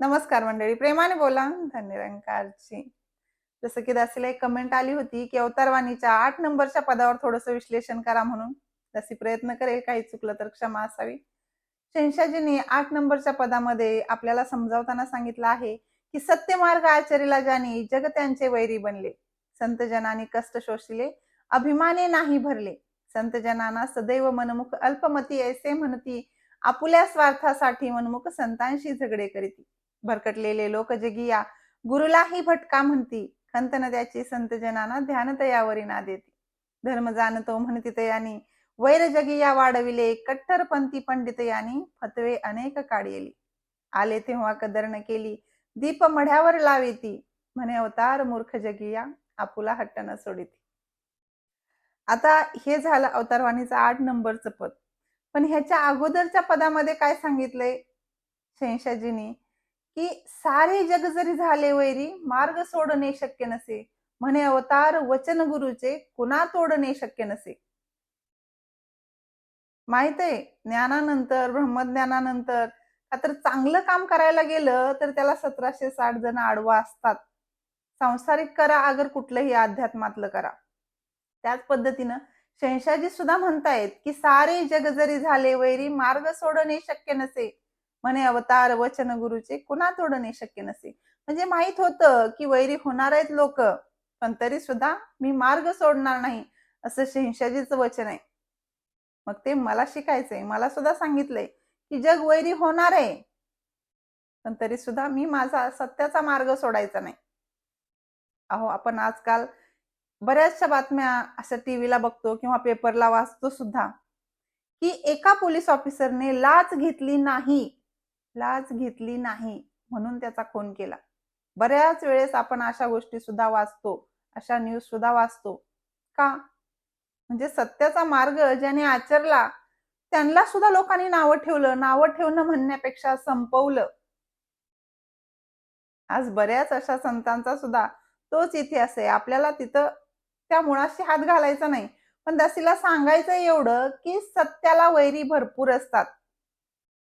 नमस्कार मंडळी प्रेमाने बोला. धन्यरंकारची जसं की दासीला एक कमेंट आली होती की अवतारवाणीच्या आठ नंबरच्या पदावर थोडंसं विश्लेषण करा म्हणून. दासी प्रयत्न करेल काही चुकलं तर क्षमा असावी. शहनशाजीने आठ नंबरच्या पदामध्ये आपल्याला समजावताना सांगितलं आहे की सत्यमार्ग आचरीला ज्याने जग त्यांचे वैरी बनले. संतजनाने कष्ट शोषले अभिमाने नाही भरले. संत जनाना सदैव मनमुख अल्पमती ऐसे म्हणती आपुल्या स्वार्थासाठी मनमुख संतांशी झगडे करीती. भरकटलेले लोक जगिया गुरुलाही भटका म्हणती खंत नद्याची संत जनाना ध्यान तयावरी ना देती. धर्म जाणतो म्हणती तयानी वैर जगिया वाढविले कट्टरपंथी पंडित यानी फतवे अनेक काढलेली आले तेव्हा कदर न केली दीप मढ्यावर लावेती म्हणे अवतार मूर्ख जगिया आपुला हट्ट न सोडिती. आता हे झालं अवतारवाणीचं आठ नंबरचं पद. पण ह्याच्या अगोदरच्या पदामध्ये काय सांगितलंय? शहशाजीनी की सारे जग जरी झाले वैरी मार्ग सोडणे शक्य नसे. म्हणे अवतार वचन गुरुचे कुणा तोडणे शक्य नसे. माहीत आहे? ज्ञानानंतर ब्रह्मज्ञानानंतर का तर चांगलं काम करायला गेलं तर त्याला सतराशे साठ जण आडवा असतात. सांसारिक करा अगर कुठलंही अध्यात्मातलं करा. त्याच पद्धतीनं शहशाजी सुद्धा म्हणतायत की सारे जग जरी झाले वैरी मार्ग सोडणे शक्य नसे. म्हणे अवतार वचन गुरुचे कुणा तोडणे शक्य नसे? म्हणजे माहीत होतं की वैरी होणार आहेत लोक पण तरी सुद्धा मी मार्ग सोडणार नाही असं शहशाजीचं वचन आहे. मग ते मला शिकायचंय मला सुद्धा सांगितलंय की जग वैरी होणार आहे पण तरी सुद्धा मी माझा सत्याचा मार्ग सोडायचा नाही. अहो आपण आजकाल बऱ्याचशा बातम्या अशा टीव्हीला बघतो किंवा पेपरला वाचतो सुद्धा की एका पोलीस ऑफिसरने लाच घेतली नाही. लाज घेतली नाही म्हणून त्याचा खून केला. बऱ्याच वेळेस आपण अशा गोष्टी सुद्धा वाचतो अशा न्यूज सुद्धा वाचतो. का? म्हणजे सत्याचा मार्ग ज्याने आचरला त्यांना सुद्धा लोकांनी नावं ठेवलं नावं ठेवणं म्हणण्यापेक्षा संपवलं. आज बऱ्याच अशा संतांचा सुद्धा तोच इतिहास आहे. आपल्याला तिथं त्या मुळाशी हात घालायचा नाही. पण दासीला सांगायचं एवढं की सत्याला वैरी भरपूर असतात.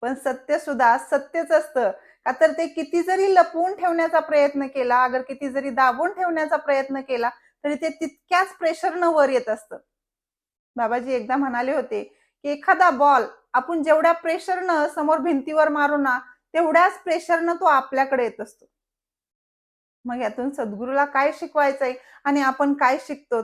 पण सत्य सुद्धा सत्यच असतं. का तर ते किती जरी लपवून ठेवण्याचा प्रयत्न केला अगर किती जरी दाबून ठेवण्याचा प्रयत्न केला तरी ते तितक्याच प्रेशरनं वर येत असतं. बाबाजी एकदा म्हणाले होते की एखादा बॉल आपण जेवढ्या प्रेशरनं समोर भिंतीवर मारू ना तेवढ्याच प्रेशरनं तो आपल्याकडे येत असतो. मग यातून सद्गुरूला काय शिकवायचंय आणि आपण काय शिकतो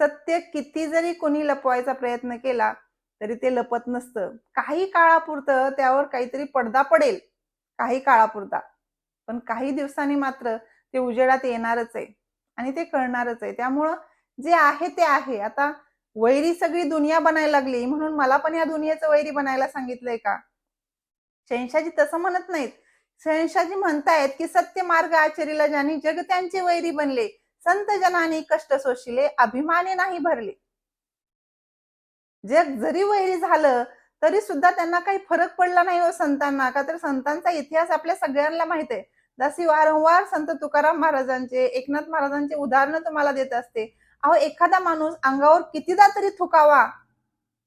सत्य किती जरी कोणी लपवायचा प्रयत्न केला तरी ते लपत नसतं. काही काळापुरतं त्यावर काहीतरी पडदा पडेल. काही काळापुरता. पण काही दिवसांनी मात्र ते उजेडात येणारच आहे. आणि ते कळणारच आहे. त्यामुळं जे आहे ते आहे. आता वैरी सगळी दुनिया बनायला लागली. म्हणून मला पण या दुनियेचं वैरी बनायला सांगितलंय का? शहनशाजी तसं म्हणत नाहीत. शहनशाजी म्हणतायत की सत्य मार्ग आचरीला ज्यांनी जग त्यांचे वैरी बनले संत जनानी कष्ट सोशिले अभिमाने नाही भरले. जग जरी वैरी झालं तरी सुद्धा त्यांना काही फरक पडला नाही हो संतांना. का तर संतांचा इतिहास आपल्या सगळ्यांना माहीत आहे. जशी वारंवार संत तुकाराम महाराजांचे एकनाथ महाराजांचे उदाहरणं तुम्हाला देत असते. अहो एखादा माणूस अंगावर कितीदा तरी थुकावा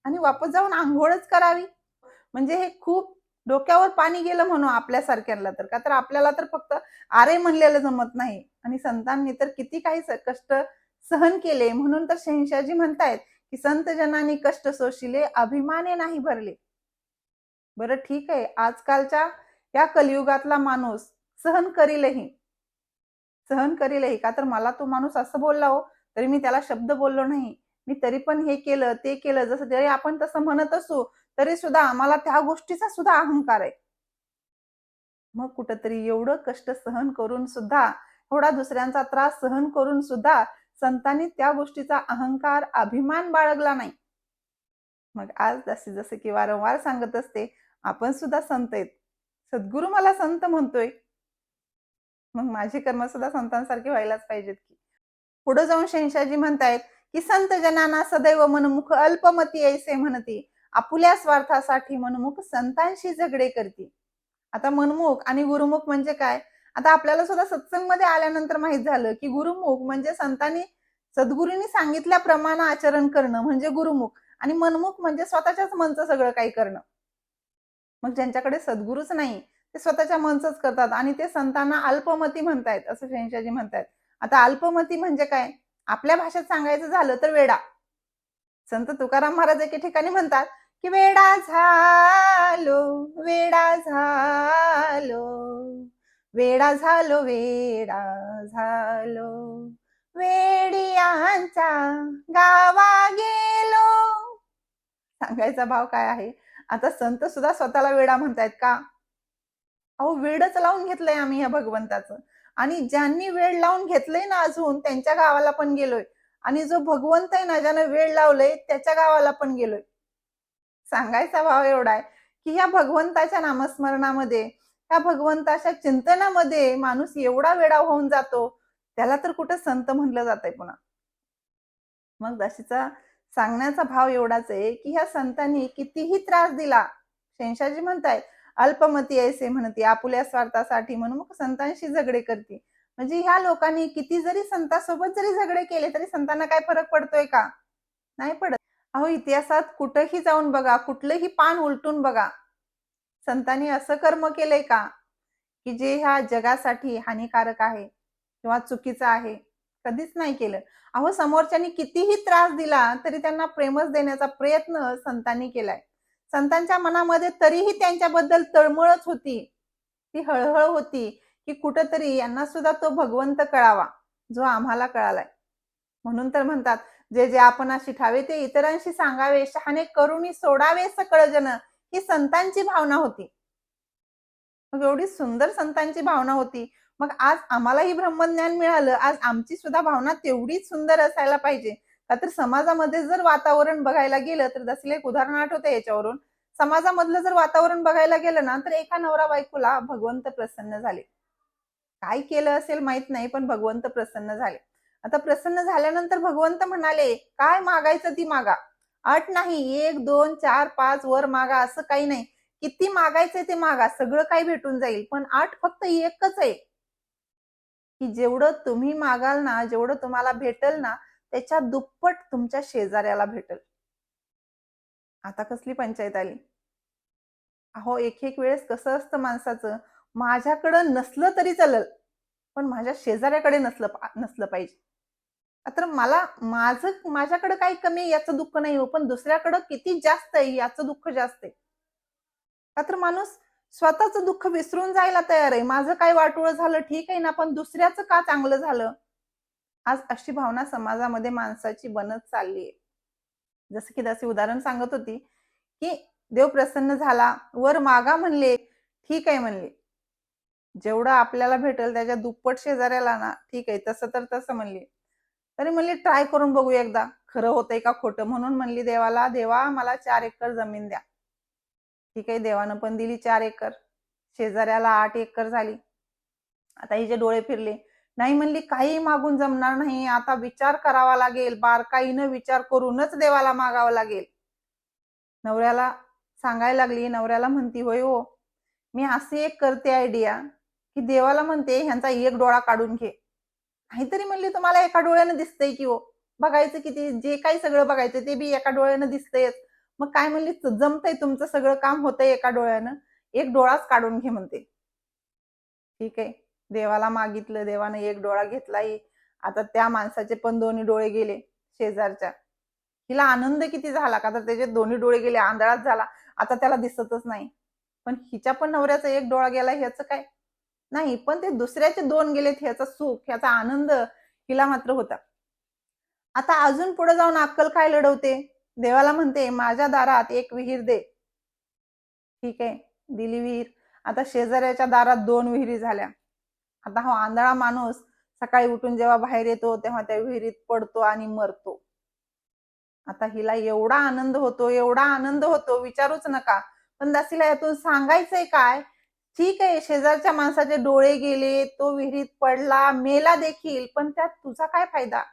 आणि वापस जाऊन आंघोळच करावी. म्हणजे हे खूप डोक्यावर पाणी गेलं म्हणू आपल्यासारख्यांना तर. का तर आपल्याला तर फक्त आरे म्हणलेलं जमत नाही. आणि संतांनी तर किती काही कष्ट सहन केले म्हणून तर शहनशाजी म्हणतायत की संत जनानी कष्ट सोशिले अभिमाने नाही भरले. बरं ठीक आहे आजकालच्या या कलियुगातला माणूस सहन करीलही. सहन करीलही का तर मला तो माणूस असं बोलला हो तरी मी त्याला शब्द बोललो नाही. मी तरी पण हे केलं ते केलं जसं जरी आपण तसं म्हणत असू तरी सुद्धा आम्हाला त्या गोष्टीचा सुद्धा अहंकार आहे. मग कुठंतरी एवढं कष्ट सहन करून सुद्धा थोडा दुसऱ्यांचा त्रास सहन करून सुद्धा संतांनी त्या गोष्टीचा अहंकार अभिमान बाळगला नाही. मग आज जसे जसे की वारंवार सांगत असते आपण सुद्धा संत आहेत. सद्गुरू मला संत म्हणतोय. मग माझी कर्म सुद्धा संतांसारखी व्हायलाच पाहिजेत की. पुढे जाऊन शहशाजी म्हणतायत की संत जनाना सदैव मनमुख अल्पमती ऐसे म्हणते. आपुल्या स्वार्थासाठी मनमुख संतांशी झगडे करते. आता मनमुख आणि गुरुमुख म्हणजे काय? आता आपल्याला सुद्धा सत्संगमध्ये आल्यानंतर माहीत झालं की गुरुमुख म्हणजे संतांनी सद्गुरूंनी सांगितल्याप्रमाणे आचरण करणं म्हणजे गुरुमुख. आणि मनमुख म्हणजे स्वतःच्याच मनचं सगळं काही करणं. मग ज्यांच्याकडे सद्गुरूच नाही ते स्वतःच्या मनचंच करतात आणि ते संतांना अल्पमती म्हणतायत असं शहनशाहजी म्हणतायत. आता अल्पमती म्हणजे काय? आपल्या भाषेत सांगायचं झालं तर वेडा. संत तुकाराम महाराज एके ठिकाणी म्हणतात की वेडा झालो वेडा झा वेडा झालो वेडा झालो. वेडियांचा गावा गेलो. सांगायचा भाव काय आहे? आता संत सुद्धा स्वतःला वेडा म्हणतायत का? अहो वेडच लावून घेतलंय आम्ही या भगवंताचं. आणि ज्यांनी वेळ लावून घेतलंय ना अजून त्यांच्या गावाला पण गेलोय. आणि जो भगवंत आहे ना ज्यानं वेळ लावलंय त्याच्या गावाला पण गेलोय. सांगायचा भाव एवढा आहे की ह्या भगवंताच्या नामस्मरणामध्ये ह्या भगवंताच्या चिंतनामध्ये माणूस एवढा वेडा होऊन जातो? त्याला तर कुठं संत म्हणलं जातंय पुन्हा. मग दशीचा सांगण्याचा भाव एवढाच आहे की ह्या संतांनी कितीही त्रास दिला शेंशाजी म्हणताय अल्पमती ऐसे म्हणते आपुल्या स्वार्थासाठी म्हणून मग संतांशी झगडे करते. म्हणजे ह्या लोकांनी किती जरी संतांसोबत जरी झगडे केले तरी संतांना काय फरक पडतोय का? नाही पडत. अहो इतिहासात कुठंही जाऊन बघा कुठलंही पान उलटून बघा. संतांनी असं कर्म केलंय का? की जे ह्या जगासाठी हानिकारक आहे किंवा चुकीचं आहे कधीच नाही केलं. अहो समोरच्यांनी कितीही त्रास दिला तरी त्यांना प्रेमच देण्याचा प्रयत्न संतांनी केलाय. संतांच्या मनामध्ये तरीही त्यांच्याबद्दल तळमळच होती. ती हळहळ होती की कुठंतरी यांना सुद्धा तो भगवंत कळावा जो आम्हाला कळालाय. म्हणून तर म्हणतात जे जे आपण शिठावे ते इतरांशी सांगावे शहाणे करुणी सोडावे सकळ जन. ही संतांची भावना होती. मग एवढी सुंदर संतांची भावना होती. मग आज आम्हालाही ब्रह्मज्ञान मिळालं. आज आमची सुद्धा भावना तेवढीच सुंदर असायला पाहिजे. का तर समाजामध्ये जर वातावरण बघायला गेलं तर दसले एक उदाहरण आठवतं याच्यावरून. समाजामधलं जर वातावरण बघायला गेलं ना तर एका नवरा बायकोला भगवंत प्रसन्न झाले. काय केलं असेल माहीत नाही पण भगवंत प्रसन्न झाले. आता प्रसन्न झाल्यानंतर भगवंत म्हणाले काय मागायचं ती मागा? अट नाही एक दोन चार पाच वर मागा असं काही नाही. किती मागायचंय ते मागा सगळं काही भेटून जाईल पण आठ फक्त एकच आहे. की जेवढं तुम्ही मागाल ना जेवढं तुम्हाला भेटल ना त्याच्या दुप्पट तुमच्या शेजाऱ्याला भेटल. आता कसली पंचायत आली? अहो एक एक वेळेस कसं असतं माणसाचं? माझ्याकडं नसलं तरी चालल पण माझ्या शेजाऱ्याकडे नसलं नसलं पाहिजे. तर मला माझं माझ्याकडे काही कमी आहे याचं दुःख नाही हो पण दुसऱ्याकडं किती जास्त आहे याचं दुःख जास्त आहे. का तर माणूस स्वतःचं दुःख विसरून जायला तयार आहे. माझं काय वाटोळ झालं ठीक आहे ना पण दुसऱ्याचं का चांगलं झालं? आज अशी भावना समाजामध्ये माणसाची बनत चालली आहे. जसं की दासी उदाहरण सांगत होती की देव प्रसन्न झाला वर मागा म्हणले ठीक आहे म्हणले. जेवढं आपल्याला भेटेल त्याच्या दुप्पट शेजाऱ्याला ना ठीक आहे तसं तर तसं म्हणले. तरी म्हणली ट्राय करून बघू एकदा. खरं होतंय का खोटं? म्हणून म्हणली देवाला देवा मला चार एकर जमीन द्या. ठीक आहे देवानं पण दिली चार एकर. शेजाऱ्याला आठ एकर झाली. आता हिचे डोळे फिरले. नाही म्हणली काही मागून जमणार नाही. आता विचार करावा लागेल. बारकाईनं विचार करूनच देवाला मागावं लागेल. नवऱ्याला सांगायला लागली. नवऱ्याला म्हणती होय हो मी असे एक करते आयडिया की देवाला म्हणते ह्यांचा एक डोळा काढून घे. काहीतरी म्हणली तुम्हाला एका डोळ्यानं दिसतंय की हो. बघायचं किती जे काही सगळं बघायचं ते बी एका डोळ्यानं दिसतंयच. मग काय म्हणली जमतंय तुमचं सगळं काम होतंय एका डोळ्यानं. एक डोळाच काढून घे म्हणते. ठीक आहे. देवाला मागितलं देवानं एक डोळा घेतलाही. आता त्या माणसाचे पण दोन्ही डोळे गेले शेजारच्या. हिला आनंद किती झाला का? तर त्याचे दोन्ही डोळे गेले आंधळाच झाला. आता त्याला दिसतच नाही. पण हिच्या पण नवऱ्याचा एक डोळा गेला ह्याचं काय? नाही पण ते दुसऱ्याचे दोन गेलेत ह्याचा सुख ह्याचा आनंद हिला मात्र होता. आता अजून पुढे जाऊन अक्कल काय लढवते? देवाला म्हणते माझ्या दारात एक विहीर दे. ठीक आहे दिली विहीर. आता शेजाऱ्याच्या दारात दोन विहिरी झाल्या. आता हा आंधळा माणूस सकाळी उठून जेव्हा बाहेर येतो तेव्हा त्या विहिरीत पडतो आणि मरतो. आता हिला एवढा आनंद होतो एवढा आनंद होतो विचारूच नका. पण दासीला यातून सांगायचंय काय? ठीक आहे शेजारच्या माणसाचे डोळे गेले तो विहिरीत पडला मेला देखील पण त्यात तुझा काय फायदा?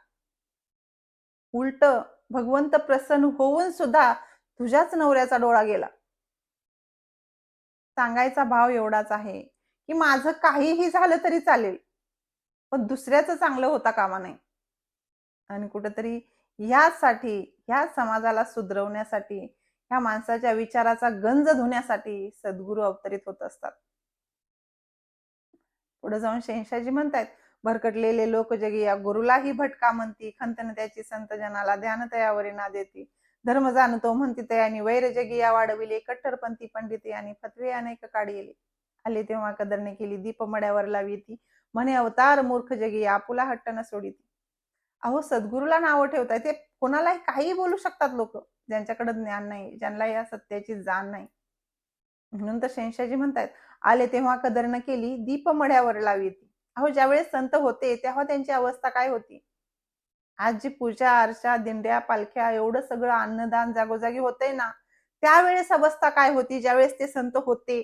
उलट भगवंत प्रसन्न होऊन सुद्धा तुझ्याच नवऱ्याचा डोळा गेला. सांगायचा भाव एवढाच आहे की माझं काहीही झालं तरी चालेल पण दुसऱ्याचं चांगलं होता कामा नाही आणि कुठंतरी ह्यासाठी ह्या समाजाला सुधरवण्यासाठी ह्या माणसाच्या विचाराचा गंज धुण्यासाठी सद्गुरू अवतरित होत असतात. पुढे जाऊन शहनशाहजी म्हणतात भरकटलेले लोक जगी या गुरुलाही भटका म्हणती खंतन त्याची संत जनाला ध्यान तयावरी ना देती. धर्म जाणतो म्हणती तयानी वैर जगी या वाढविले कट्टरपंथी पंडिते आणि फतवे अनेक काढिले. आले तेव्हा कदरने केली दीप मड्यावर लावी ती म्हणे अवतार मूर्ख जगी आपुला हट्ट न सोडिती. अहो सद्गुरूला नावं ठेवताय ते कोणालाही काही बोलू शकतात लोक. ज्यांच्याकडे ज्ञान नाही ज्यांना या सत्याची जाण नाही. म्हणून तर शहनशाहजी म्हणतायत आले तेव्हा कदर न केली दीप मढ्यावर लावी अहो ज्यावेळेस संत होते तेव्हा त्यांची अवस्था काय होती? आज जी पूजा आरशा दिंड्या पालख्या एवढं सगळं अन्नदान जागोजागी होतंय ना त्यावेळेस अवस्था काय होती? ज्यावेळेस ते संत होते.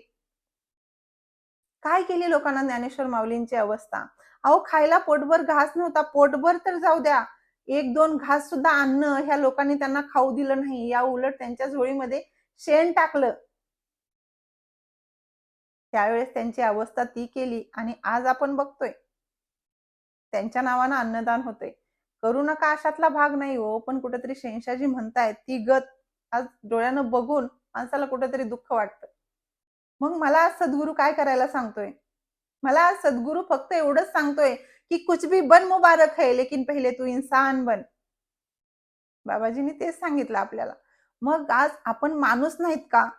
काय केली लोकांना ज्ञानेश्वर माऊलींची अवस्था? अहो खायला पोटभर घास नव्हता. पोटभर तर जाऊ द्या. एक दोन घास सुद्धा अन्न ह्या लोकांनी त्यांना खाऊ दिलं नाही. या उलट त्यांच्या झोळीमध्ये शेण टाकलं. त्यावेळेस त्यांची अवस्था ती केली आणि आज आपण बघतोय. त्यांच्या नावानं अन्नदान होतंय. करू नका अशातला भाग नाही हो पण कुठेतरी शेंशाजी म्हणतायत ती गत आज डोळ्यानं बघून माणसाला कुठेतरी दुःख वाटतं. मग मला आज सद्गुरू काय करायला सांगतोय? मला आज सद्गुरू फक्त एवढंच सांगतोय की कुछ भी बन मुबारक है लेकिन पहिले तू इन्सान बन. बाबाजींनी तेच सांगितलं आपल्याला. मग आज आपण माणूस नाहीत का?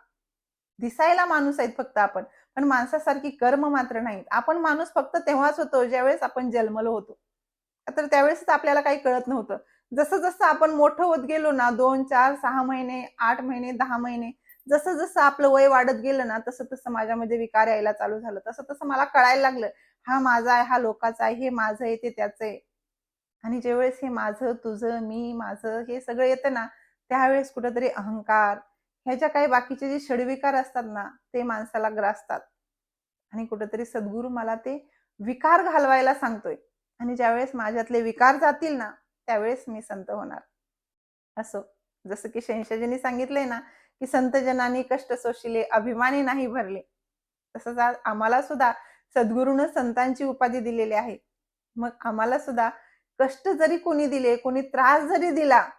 दिसायला माणूस आहेत फक्त आपण. पण माणसासारखी कर्म मात्र नाहीत. आपण माणूस फक्त तेव्हाच होतो ज्यावेळेस आपण जन्मलो होतो. तर त्यावेळेस आपल्याला काही कळत नव्हतं. जसं जसं आपण मोठं होत गेलो ना दोन चार सहा महिने आठ महिने दहा महिने जसं जसं आपलं वय वाढत गेलं ना तसं तसं माझ्यामध्ये विकार यायला चालू झालं. तसं तसं मला कळायला लागलं हा माझा आहे हा लोकाचा आहे हे माझं आहे ते त्याचं आहे. आणि ज्यावेळेस हे माझं तुझं मी माझं हे सगळं येतं ना त्यावेळेस कुठंतरी अहंकार ह्याच्या काही बाकीचे जे षडविकार असतात ना ते माणसाला ग्रासतात. आणि कुठंतरी सद्गुरू मला ते विकार घालवायला सांगतोय. आणि ज्यावेळेस माझ्यातले विकार जातील ना त्यावेळेस मी संत होणार. असो. जसं की शहनशाजींनी सांगितलंय ना की संतजनांनी कष्ट सोशिले अभिमानी नाही भरले. तसंच आज आम्हाला सुद्धा सद्गुरूनं संतांची उपाधी दिलेली आहे. मग आम्हाला सुद्धा कष्ट जरी कोणी दिले कोणी त्रास जरी दिला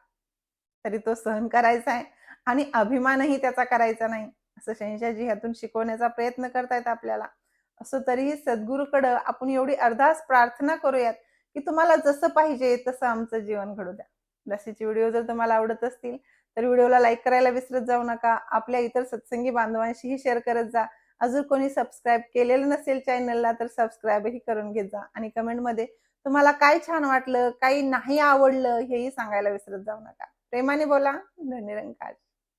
तरी तो सहन करायचा आहे. आणि अभिमानही त्याचा करायचा नाही. असं शहनशाहजी ह्यातून शिकवण्याचा प्रयत्न करतायत आपल्याला. असं तरीही सद्गुरूकडं आपण एवढी अर्धास प्रार्थना करूयात की तुम्हाला जसं पाहिजे तसं आमचं जीवन घडू द्या. लसीचे व्हिडिओ जर तुम्हाला आवडत असतील तर व्हिडिओला लाईक करायला विसरत जाऊ नका. आपल्या इतर सत्संगी बांधवांशीही शेअर करत जा. अजून कोणी सबस्क्राईब केलेलं नसेल चॅनलला तर सबस्क्राईबही करून घेत जा. आणि कमेंटमध्ये तुम्हाला काय छान वाटलं काही नाही आवडलं हेही सांगायला विसरत जाऊ नका. प्रेमाने बोला धन्यरंकार